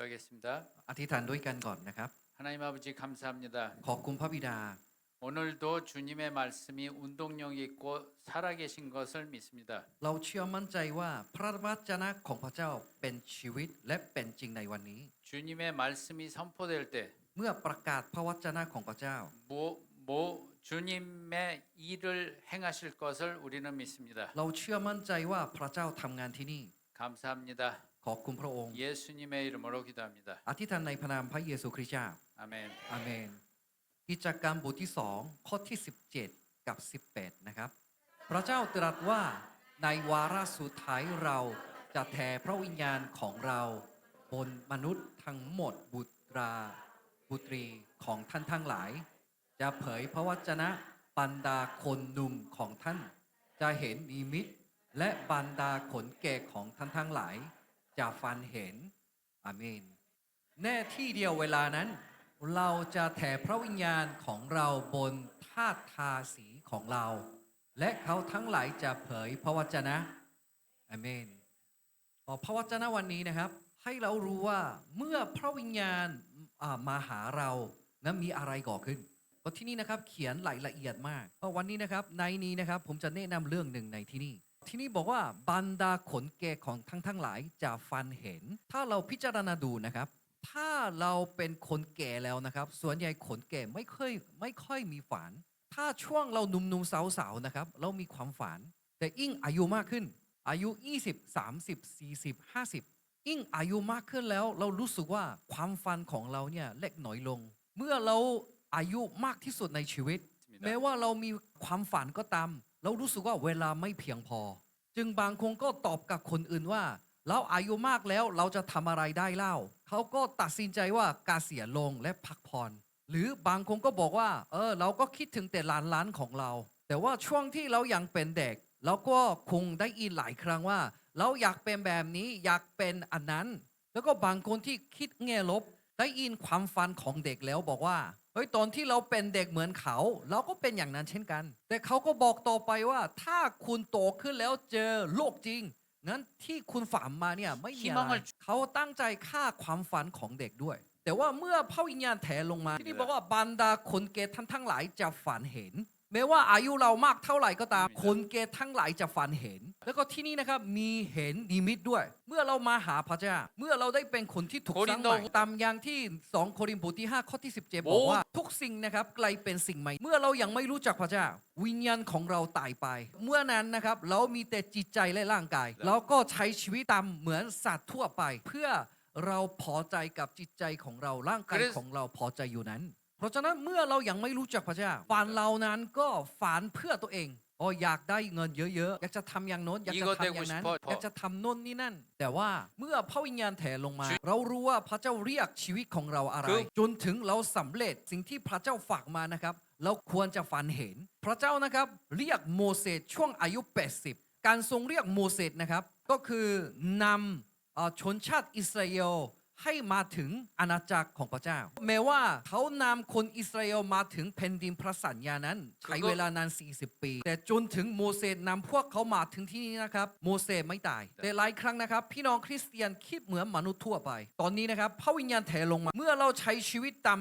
기도하겠습니다. อธิษฐานด้วยกันก่อนนะครับ 하나님 아버지 감사합니다. ขอบคุณพระบิดา 오늘도 주님의 말씀이 운동력 있고 살아계신 것을 믿습니다. เราเชื่อมั่นใจว่าพระวจนะของพระเจ้าเป็นชีวิตและเป็นจริงในวันนี้ 주님의 말씀이 선포될 때 เมื่อประกาศพระวจนะของพระเจ้า 모, 모 주님의 일을 행하실 것을 우리는 믿습니다. เราเชื่อมั่นใจว่าพระเจ้าทำงานที่นี่ 감사합니다. ขอบคุณพระองค์ 예수님의 이름으로 기도합니다. อธิษฐานในพระนามพระเยซูคริสต์เจ้า 아멘. อาเมน กิจกรรมบทที่ 2 ข้อที่ 17 กับ 18 นะครับ พระเจ้าตรัสว่าในวาระสุดท้ายเราจะแทพระวิญญาณของเราบนมนุษย์ทั้งหมดบุตราบุตรีของท่านทั้งหลาย จะเผยพระวจนะบรรดาคนหนุ่มของท่าน จะเห็นนิมิต และบรรดาขนแก่ของท่านทั้งหลาย จะฟันเห็น อาเมน แน่ที่เดียวเวลานั้น เราจะแถ่พระวิญญาณของเราบนธาตุทาสีของเรา และเขาทั้งหลายจะเผยพระวจนะ อาเมนอ๋อพระวจนะวันนี้นะครับ ให้เรารู้ว่าเมื่อพระวิญญาณมาหาเรานั้นมีอะไรก่อขึ้นเพราะที่นี่นะครับเขียนรายละเอียดมากเพราะวันนี้นะครับในนี้นะครับผมจะแนะนำเรื่องหนึ่งในที่นี่ ที่นี่บอกว่าบรรดาขนแก่ของทั้งทั้งหลายจะฟันเห็น ถ้าเราพิจารณาดูนะครับ ถ้าเราเป็นคนแก่แล้วนะครับ ส่วนใหญ่ขนแก่ไม่ค่อยไม่ค่อยมีฝัน ถ้าช่วงเราหนุ่มๆสาวๆนะครับ เรามีความฝัน แต่ยิ่งอายุมากขึ้น อายุ 20 30 40 50 ยิ่งอายุมากขึ้นแล้ว เรารู้สึกว่าความฝันของเราเนี่ยเล็กน้อยลง เมื่อเราอายุมากที่สุดในชีวิต แม้ว่าเรามีความฝันก็ตาม เรารู้สึกว่าเวลาไม่เพียงพอ จึงบางคนก็ตอบกับคนอื่นว่า เราอายุมากแล้วเราจะทำอะไรได้เล่า เขาก็ตัดสินใจว่าการเสียลงและพักผ่อนหรือบางคนก็บอกว่า เออ เราก็คิดถึงแต่หลานล้านของเรา แต่ว่าช่วงที่เรายังเป็นเด็ก เราก็คงได้ยินหลายครั้งว่า เราอยากเป็นแบบนี้อยากเป็นอันนั้น แล้วก็บางคนที่คิดแง่ลบได้ยินความฝันของเด็กแล้วบอกว่า เฮ้ยตอนที่เราเป็นเด็กเหมือนเขา เราก็เป็นอย่างนั้นเช่นกัน แต่เขาก็บอกต่อไปว่า ถ้าคุณโตขึ้นแล้วเจอโลกจริงงั้นที่คุณฝันมาเนี่ยไม่มีอะไรเขาตั้งใจฆ่าความฝันของเด็กด้วย แต่ว่าเมื่อพระวิญญาณแถลงมาที่นี่บอกว่าบรรดาคนเกตท่านทั้งหลายจะฝันเห็น แม้ว่าอายุเรามากเท่าไหร่ก็ตาม คนเกตทั้งหลายจะฝันเห็น แล้วก็ที่นี่นะครับมีเห็นนิมิตด้วย เมื่อเรามาหาพระเจ้า เมื่อเราได้เป็นคนที่ถูกสร้างใหม่ตามอย่างที่ 2 โครินธ์บทที่ 5 ข้อที่ 17 บอกว่า ทุกสิ่งนะครับกลายเป็นสิ่งใหม่ เมื่อเรายังไม่รู้จักพระเจ้า วิญญาณของเราตายไป เมื่อนั้นนะครับเรามีแต่จิตใจและร่างกาย เราก็ใช้ชีวิตตามเหมือนสัตว์ทั่วไป เพื่อเราพอใจกับจิตใจของเราร่างกายของเราพอใจอยู่นั้น เพราะฉะนั้นเมื่อเรายังไม่รู้จักพระเจ้าฝันเรานั้นก็ฝันเพื่อตัวเองอ๋ออยากได้เงินเยอะๆ อยากจะทำอย่างโน้น อยากจะทำอย่างนั้น อยากจะทำโน้นนี่นั่น แต่ว่าเมื่อพระวิญญาณแถลงมา เรารู้ว่าพระเจ้าเรียกชีวิตของเราอะไร จนถึงเราสำเร็จสิ่งที่พระเจ้าฝากมานะครับ เราควรจะฝันเห็น พระเจ้านะครับเรียกโมเสสช่วงอายุ 80 การทรงเรียกโมเสสนะครับ ก็คือนำชนชาติอิสราเอล ให้มาถึงอาณาจักรของพระเจ้า แม้ว่าเขานำคนอิสราเอลมาถึงแผ่นดินพระสัญญานั้น ใช้เวลานาน 40 ปี แต่จนถึงโมเสสนำพวกเขามาถึงที่นี่นะครับ โมเสสไม่ตาย แต่หลายครั้งนะครับ พี่น้องคริสเตียนคิดเหมือนมนุษย์ทั่วไป ตอนนี้นะครับพระวิญญาณแถลงมา เมื่อเราใช้ชีวิตตาม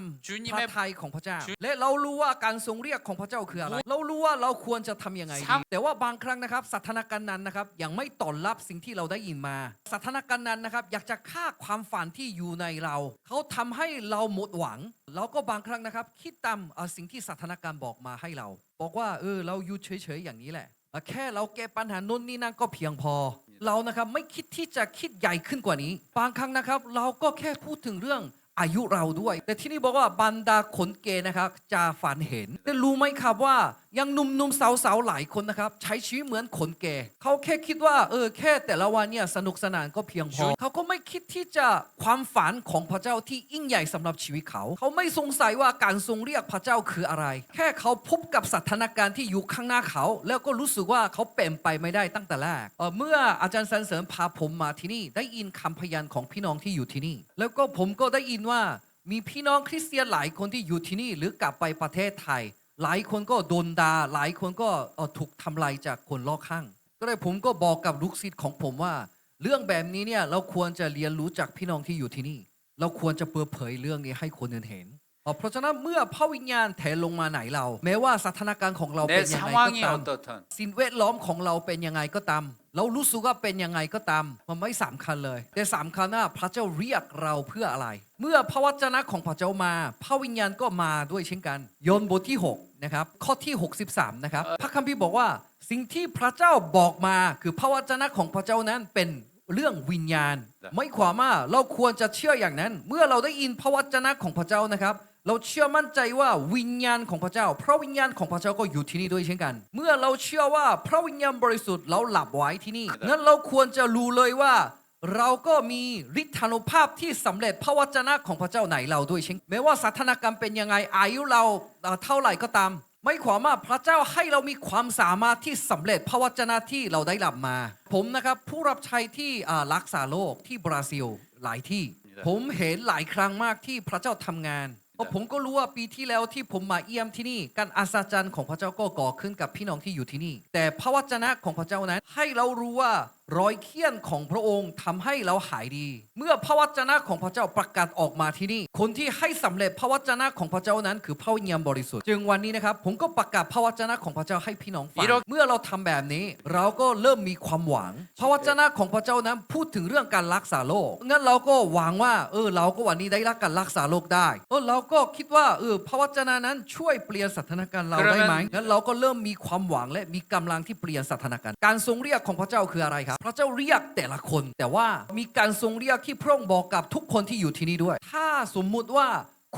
พระทัยของพระเจ้า และเรารู้ว่าการทรงเรียกของพระเจ้าคืออะไร เรารู้ว่าเราควรจะทำยังไงดีแต่ว่าบางครั้งนะครับสถานการณ์นั้นนะครับยังไม่ตอบรับสิ่งที่เราได้ยินมา สถานการณ์นั้นนะครับอยากจะฆ่าความฝันที่อยู่ในเรา เขาทำให้เราหมดหวัง เราก็บางครั้งนะครับ คิดตามสิ่งที่สถานการณ์บอกมาให้เรา บอกว่าเออเราอยู่เฉยๆอย่างนี้แหละ แค่เราแก้ปัญหาโน้นนี่นั่นก็เพียงพอ เรานะครับไม่คิดที่จะคิดใหญ่ขึ้นกว่านี้ บางครั้งนะครับ เราก็แค่พูดถึงเรื่องอายุเราด้วย แต่ที่นี่บอกว่าบรรดาขนเกย์นะครับจะฝันเห็นแต่รู้ไหมครับว่ายังหนุ่มๆสาวๆหลายคนนะครับ ใช้ชีวิตเหมือนขนเกย์เขาแค่คิดว่าเออแค่แต่ละวันเนี่ยสนุกสนานก็เพียงพอเขาก็ไม่คิดที่จะความฝันของพระเจ้าที่ยิ่งใหญ่สำหรับชีวิตเขา เขาไม่สงสัยว่าการทรงเรียกพระเจ้าคืออะไร แค่เขาพบกับสถานการณ์ที่อยู่ข้างหน้าเขา แล้วก็รู้สึกว่าเขาเป็นไปไม่ได้ตั้งแต่แรกเอ่อเมื่ออาจารย์สันเสริญพาผมมาที่นี่ ได้ยินคำพยานของพี่น้องที่อยู่ที่นี่ แล้วก็ผมก็ได้ยินว่ามีพี่น้องคริสเตียนหลายคนที่อยู่ที่นี่หรือกลับไปประเทศไทย หลายคนก็โดนดา่าหลายคนก็เออถูกทำลายจากคนรอบข้าง ก็เลยผมก็บอกกับลูกศิษย์ของผมว่า เรื่องแบบนี้เนี่ยเราควรจะเรียนรู้จากพี่น้องที่อยู่ที่นี่ เราควรจะเปิดเผยเรื่องนี้ให้คนอื่นเห็น เพราะฉะนั้นเมื่อพระวิญญาณแถลงมาไหนเรา แม้ว่าสถานการณ์ของเราเป็นยังไงก็ตามสิ่งแวดล้อมของเราเป็นยังไงก็ตามเรารู้สึกว่าเป็นยังไงก็ตาม มันไม่สำคัญเลย แต่สำคัญน่าพระเจ้าเรียกเราเพื่ออะไร เมื่อพระวจนะของพระเจ้ามา พระวิญญาณก็มาด้วยเช่นกันยนบทที่ 6 นะครับ ข้อที่ 63 นะครับ พระคัมภีร์บอกว่า สิ่งที่พระเจ้าบอกมาคือพระวจนะของพระเจ้านั้นเป็นเรื่องวิญญาณ ไม่ความว่าเราควรจะเชื่ออย่างนั้น เมื่อเราได้ยินพระวจนะของพระเจ้านะครับ เราเชื่อมั่นใจว่าวิญญาณของพระเจ้า พระวิญญาณของพระเจ้าก็อยู่ที่นี่ด้วยเช่นกัน เมื่อเราเชื่อว่าพระวิญญาณบริสุทธิ์เราหลับไว้ที่นี่งั้นเราควรจะรู้เลยว่าเราก็มีฤทธานุภาพที่สำเร็จพระวจนะของพระเจ้าไหนเราด้วยเช่นแม้ว่าสถานการณ์เป็นยังไงอายุเราเอ่อเท่าไหร่ก็ตาม ไม่ความว่าพระเจ้าให้เรามีความสามารถที่สำเร็จพระวจนะที่เราได้รับมา ผมนะครับผู้รับใช้ที่อ่ารักษาโรคที่บราซิลหลายที่ ผมเห็นหลายครั้งมากที่พระเจ้าทำงานเพ ราะผมก็รู้ว่าปีที่แล้วที่ผมมาเยี่ยมที่นี่ การอัศจรรย์ของพระเจ้าก็ก่อขึ้นกับพี่น้องที่อยู่ที่นี่ แต่พระวจนะของพระเจ้านั้นให้เรารู้ว่า รอยเคี้ยนของพระองค์ทำให้เราหายดี เมื่อพระวจนะของพระเจ้าประกาศออกมาที่นี่ คนที่ให้สำเร็จพระวจนะของพระเจ้านั้น คือพระเยบญาบริสุทธิ์ จึงวันนี้นะครับผมก็ประกาศพระวจนะของพระเจ้าให้พี่น้องฟัง เมื่อเราทำแบบนี้ เราก็เริ่มมีความหวัง พระวจนะของพระเจ้านั้นพูดถึงเรื่องการรักษาโรค งั้นเราก็หวังว่าเออเราก็วันนี้ได้รับการรักษาโรคได้ เออเราก็คิดว่าเออพระวจนะนั้นช่วยเปลี่ยนสถานการณ์เราได้ไหมงั้นเราก็เริ่มมีความหวังและมีกำลังที่เปลี่ยนสถานการณ์ การทรงเรียกของพระเจ้าคืออะไรครับพระเจ้าเรียกแต่ละคน แต่ว่ามีการทรงเรียกที่พระองค์บอกกับทุกคนที่อยู่ที่นี่ด้วย ถ้าสมมุติว่า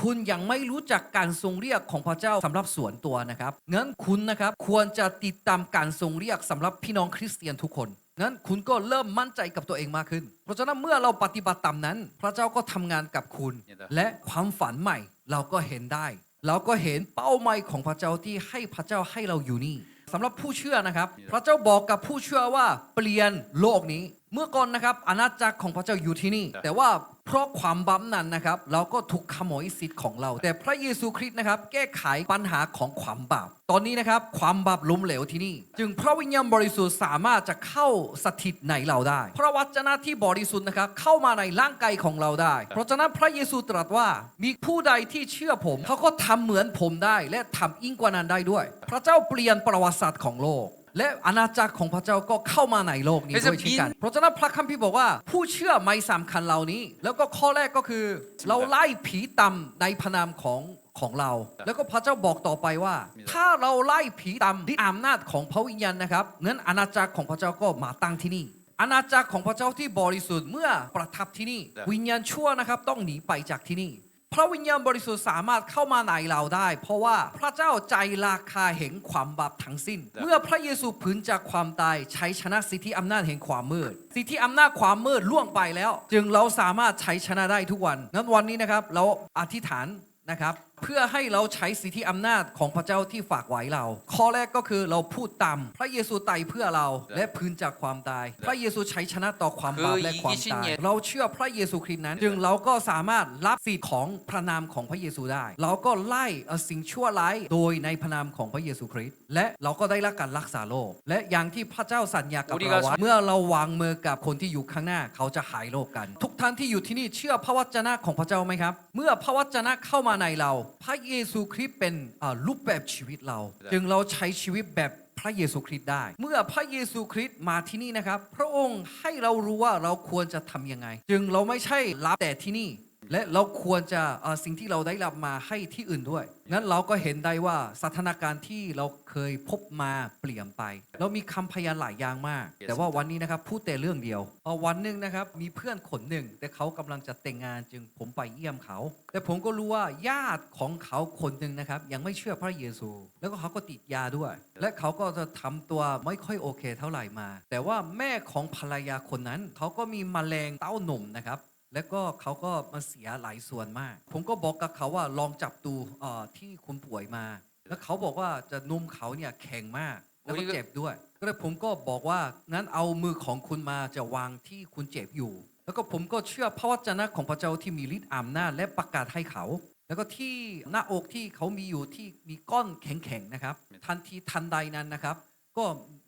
คุณยังไม่รู้จักการทรงเรียกของพระเจ้าสำหรับส่วนตัวนะครับงั้นคุณนะครับควรจะติดตามการทรงเรียกสำหรับพี่น้องคริสเตียนทุกคนงั้นคุณก็เริ่มมั่นใจกับตัวเองมากขึ้น เพราะฉะนั้นเมื่อเราปฏิบัติตามนั้น พระเจ้าก็ทำงานกับคุณ และความฝันใหม่เราก็เห็นได้ เราก็เห็นเป้าหมายของพระเจ้าที่ให้พระเจ้าให้เราอยู่นี่ สำหรับผู้เชื่อนะครับ พระเจ้าบอกกับผู้เชื่อว่าเปลี่ยนโลกนี้ เมื่อก่อนนะครับอาณาจักรของพระเจ้าอยู่ที่นี่ แต่ว่า เพราะความบาปนั้นนะครับ เราก็ถูกขโมยสิทธิ์ของเรา แต่พระเยซูคริสต์นะครับ แก้ไขปัญหาของความบาป ตอนนี้นะครับ ความบาปล้มเหลวที่นี่ จึงพระวิญญาณบริสุทธิ์สามารถจะเข้าสถิตในเราได้ พระวจนะที่บริสุทธิ์นะครับ เข้ามาในร่างกายของเราได้ เพราะฉะนั้นพระเยซูตรัสว่า มีผู้ใดที่เชื่อผม เขาก็ทำเหมือนผมได้ และทำยิ่งกว่านั้นได้ด้วย พระเจ้าเปลี่ยนประวัติศาสตร์ของโลก และอาณาจักรของพระเจ้าก็เข้ามาในโลกนี้ด้วยเช่นกัน เพราะฉะนั้นพระคัมภีร์บอกว่า ผู้เชื่อไม่สำคัญเหล่านี้ แล้วก็ข้อแรกก็คือ เราไล่ผีต่ำในพระนามของของเรา แล้วก็พระเจ้าบอกต่อไปว่า ถ้าเราไล่ผีต่ำที่อำนาจของพระวิญญาณนะครับงั้นอาณาจักรของพระเจ้าก็มาตั้งที่นี่อาณาจักรของพระเจ้าที่บริสุทธิ์เมื่อประทับที่นี่ วิญญาณชั่วนะครับต้องหนีไปจากที่นี่ พระวิญญาณบริสุทธิ์สามารถเข้ามาในเราได้ เพราะว่าพระเจ้าใจราคาเห็นความบาปทั้งสิ้น เมื่อพระเยซูผืนจากความตายใช้ชนะสิทธิอำนาจแห่งความมืด สิทธิอำนาจความมืดล่วงไปแล้ว จึงเราสามารถใช้ชนะได้ทุกวัน นั้นวันนี้นะครับเราอธิษฐานนะครับเพื่อให้เราใช้สิทธิอำนาจของพระเจ้าที่ฝากไว้เรา ข้อแรกก็คือเราพูดตามพระเยซูตายเพื่อเราและพื้นจากความตาย พระเยซูใช้ชนะต่อความบาปและความตายเราเชื่อพระเยซูคริสต์นั้น จึงเราก็สามารถรับสิทธิ์ของพระนามของพระเยซูได้ เราก็ไล่เอาสิ่งชั่วร้ายโดยในพระนามของพระเยซูคริสต์และเราก็ได้รับการรักษาโรคและอย่างที่พระเจ้าสัญญากับเราไว้เมื่อเราวางมือกับคนที่อยู่ข้างหน้าเขาจะหายโรคกัน ทุกท่านที่อยู่ที่นี่เชื่อพระวจนะของพระเจ้าไหมครับ เมื่อพระวจนะเข้ามาในเราพระเยซูคริสต์เป็นอ่ารูปแบบชีวิตเรา จึงเราใช้ชีวิตแบบพระเยซูคริสต์ได้ เมื่อพระเยซูคริสต์มาที่นี่นะครับ พระองค์ให้เรารู้ว่าเราควรจะทำยังไง จึงเราไม่ใช่รับแต่ที่นี่ และเราควรจะเอ่อสิ่งที่เราได้รับมาให้ที่อื่นด้วยงั้นเราก็เห็นได้ว่าสถานการณ์ที่เราเคยพบมาเปลี่ยนไป เรามีคำพยานหลายอย่างมาก แต่ว่าวันนี้นะครับพูดแต่เรื่องเดียวเอ่อวันหนึ่งนะครับมีเพื่อนคนหนึ่ง แต่เขากำลังจะแต่งงานจึงผมไปเยี่ยมเขา แต่ผมก็รู้ว่าญาติของเขาคนหนึ่งนะครับยังไม่เชื่อพระเยซู แล้วก็เขาก็ติดยาด้วย และเขาก็จะทำตัวไม่ค่อยโอเคเท่าไหร่มา แต่ว่าแม่ของภรรยาคนนั้น เขาก็มีมแมลงเต้านมนะครับ แล้วก็เขาก็มาเสียหลายส่วนมาก ผมก็บอกกับเขาว่าลองจับดูเอ่อที่คุณป่วยมา แล้วเขาบอกว่าจะนุ่มเขาเนี่ยแข็งมาก แล้วก็เจ็บด้วย ก็เลยผมก็บอกว่างั้นเอามือของคุณมาจะวางที่คุณเจ็บอยู่ แล้วก็ผมก็เชื่อพระวจนะของพระเจ้าที่มีฤทธิ์อำนาจและประกาศให้เขา แล้วก็ที่หน้าอกที่เขามีอยู่ที่มีก้อนแข็งๆนะครับ ทันทีทันใดนั้นนะครับ ก็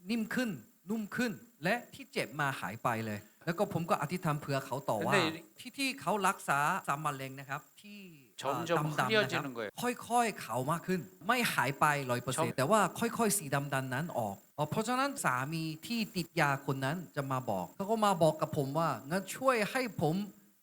นิ่มขึ้นนุ่มขึ้นและที่เจ็บมาหายไปเลย แล้วก็ผมก็อธิษฐานเผื่อเขาต่อว่า 근데 ที่ที่เขารักษาสามมะเร็งนะครับ ที่ 점점 ดำๆนะครับ 흐려지는 거예요. ค่อยๆเขามากขึ้น ไม่หายไปร้อยเปอร์เซ็นต์แต่ว่าค่อยๆ สีดำๆนั้นออกอ๋อเพราะฉะนั้นสามีที่ติดยาคนนั้นจะมาบอกเขาก็มาบอกกับผมว่างั้นช่วยให้ผม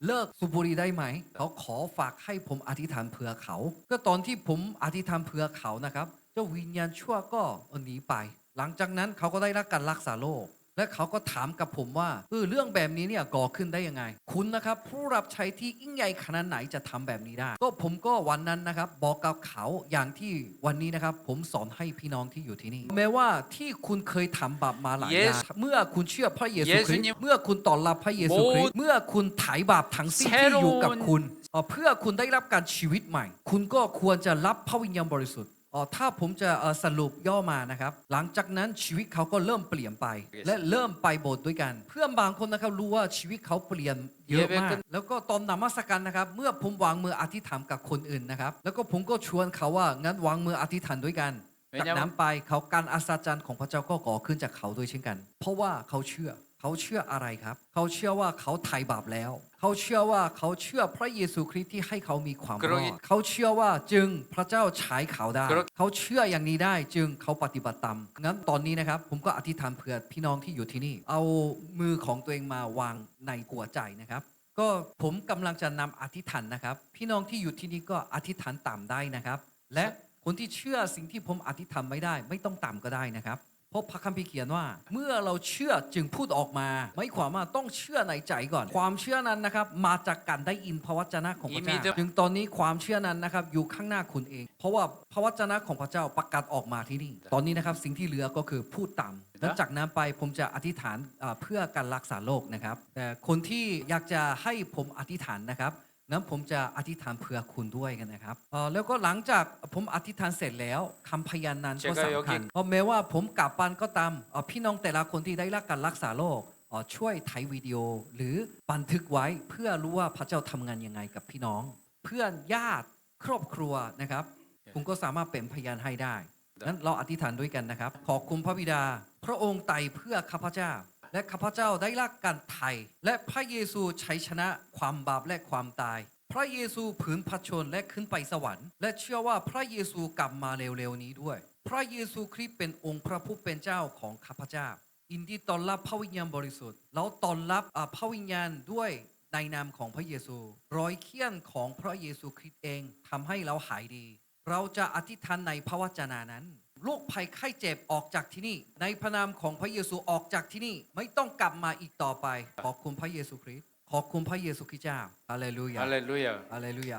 เลิกสูบบุหรี่ได้ไหม เขาขอฝากให้ผมอธิษฐานเผื่อเขา ก็ตอนที่ผมอธิษฐานเผื่อเขานะครับ เจ้าวิญญาณชั่วก็หนีไป หลังจากนั้นเขาก็ได้รับการรักษาโรค และเขาก็ถามกับผมว่าเออเรื่องแบบนี้เนี่ยก่อขึ้นได้ยังไง คุณนะครับผู้รับใช้ที่ยิ่งใหญ่ขนาดไหนจะทำแบบนี้ได้ ก็ผมก็วันนั้นนะครับบอกกับเขาอย่างที่วันนี้นะครับผมสอนให้พี่น้องที่อยู่ที่นี่แม้ว่าที่คุณเคยทำบาปมาหลายอย่างเมื่อคุณเชื่อพระเยซูคริสต์เมื่อคุณต่อรับพระเยซูคริสต์เมื่อคุณไถ่บาปทั้งสิ้นที่อยู่กับคุณเพื่อคุณได้รับการชีวิตใหม่ คุณก็ควรจะรับพระวิญญาณบริสุทธิ์ ถ้าผมจะเอ่อสรุปย่อมานะครับ หลังจากนั้นชีวิตเขาก็เริ่มเปลี่ยนไป และเริ่มไปโบสถ์ด้วยกัน เพื่อนบางคนนะครับรู้ว่าชีวิตเขาเปลี่ยนเยอะมากแล้วก็ตอนนมัสการนะครับ เมื่อผมวางมืออธิษฐานกับคนอื่นนะครับ แล้วก็ผมก็ชวนเขาว่างั้นวางมืออธิษฐานด้วยกันจากนั้นไปเขาการอัศจรรย์ของพระเจ้าก็ก่อขึ้นจากเขาด้วยเช่นกัน เพราะว่าเขาเชื่อเขาเชื่ออะไรครับ เขาเชื่อว่าเขาไถ่บาปแล้ว เขาเชื่อว่าเขาเชื่อพระเยซูคริสต์ที่ให้เขามีความรอดเขาเชื่อว่าจึงพระเจ้าใช้เขาได้ เขาเชื่ออย่างนี้ได้จึงเขาปฏิบัติตามงั้นตอนนี้นะครับ ผมก็อธิษฐานเผื่อพี่น้องที่อยู่ที่นี่ เอามือของตัวเองมาวางในกัวใจนะครับก็ผมกำลังจะนำอธิษฐานนะครับ พี่น้องที่อยู่ที่นี่ก็อธิษฐานตามได้นะครับ และคนที่เชื่อสิ่งที่ผมอธิษฐานไม่ได้ ไม่ต้องตามก็ได้นะครับ เพราะพระคัมภีร์เขียนว่า เมื่อเราเชื่อจึงพูดออกมาไม่ความว่าต้องเชื่อในใจก่อน ความเชื่อนั้นนะครับมาจากการได้ยินพระวจนะของพระเจ้าอีมีเดอะจึงตอนนี้ความเชื่อนั้นนะครับอยู่ข้างหน้าคุณเอง เพราะว่าพระวจนะของพระเจ้าประกาศออกมาที่นี่ ตอนนี้นะครับสิ่งที่เหลือก็คือพูดตามและจากนั้นไปผมจะอธิษฐานอ่าเพื่อการรักษาโรคนะครับแต่คนที่อยากจะให้ผมอธิษฐานนะครับ นั้นผมจะอธิษฐานเผื่อคุณด้วยกันนะครับเอ่อแล้วก็หลังจากผมอธิษฐานเสร็จแล้วคำพยานนั้นก็สำคัญเพราะแม้ว่าผมกลับบ้านก็ตามเอ่อพี่น้องแต่ละคนที่ได้รับการรักษาโรคเอ่อช่วยถ่ายวิดีโอหรือบันทึกไว้เพื่อรู้ว่าพระเจ้าทำงานยังไงกับพี่น้อง เพื่อนญาติครอบครัวนะครับคุณก็สามารถเป็นพยานให้ได้นั้นเราอธิษฐานด้วยกันนะครับ ขอบคุณพระบิดา พระองค์ไตเพื่อข้าพเจ้า และข้าพเจ้าได้รับการไถ่และพระเยซูชัยชนะความบาปและความตาย พระเยซูผืนพระชนและขึ้นไปสวรรค์ และเชื่อว่าพระเยซูกลับมาเร็วๆนี้ด้วย พระเยซูคริสต์เป็นองค์พระผู้เป็นเจ้าของข้าพเจ้า อินดีต้อนรับพระวิญญาณบริสุทธิ์เราต้อนรับอ่าพระวิญญาณด้วยในนามของพระเยซู รอยเคี้ยนของพระเยซูคริสต์เองทำให้เราหายดี เราจะอธิษฐานในพระวจนะนั้น โรคภัยไข้เจ็บออกจากที่นี่ ในพระนามของพระเยซูออกจากที่นี่ไม่ต้องกลับมาอีกต่อไป ขอบคุณพระเยซูคริสต์ขอบคุณพระเยซูคริสต์เจ้าฮาเลลูยาฮาเลลูยาฮาเลลูยา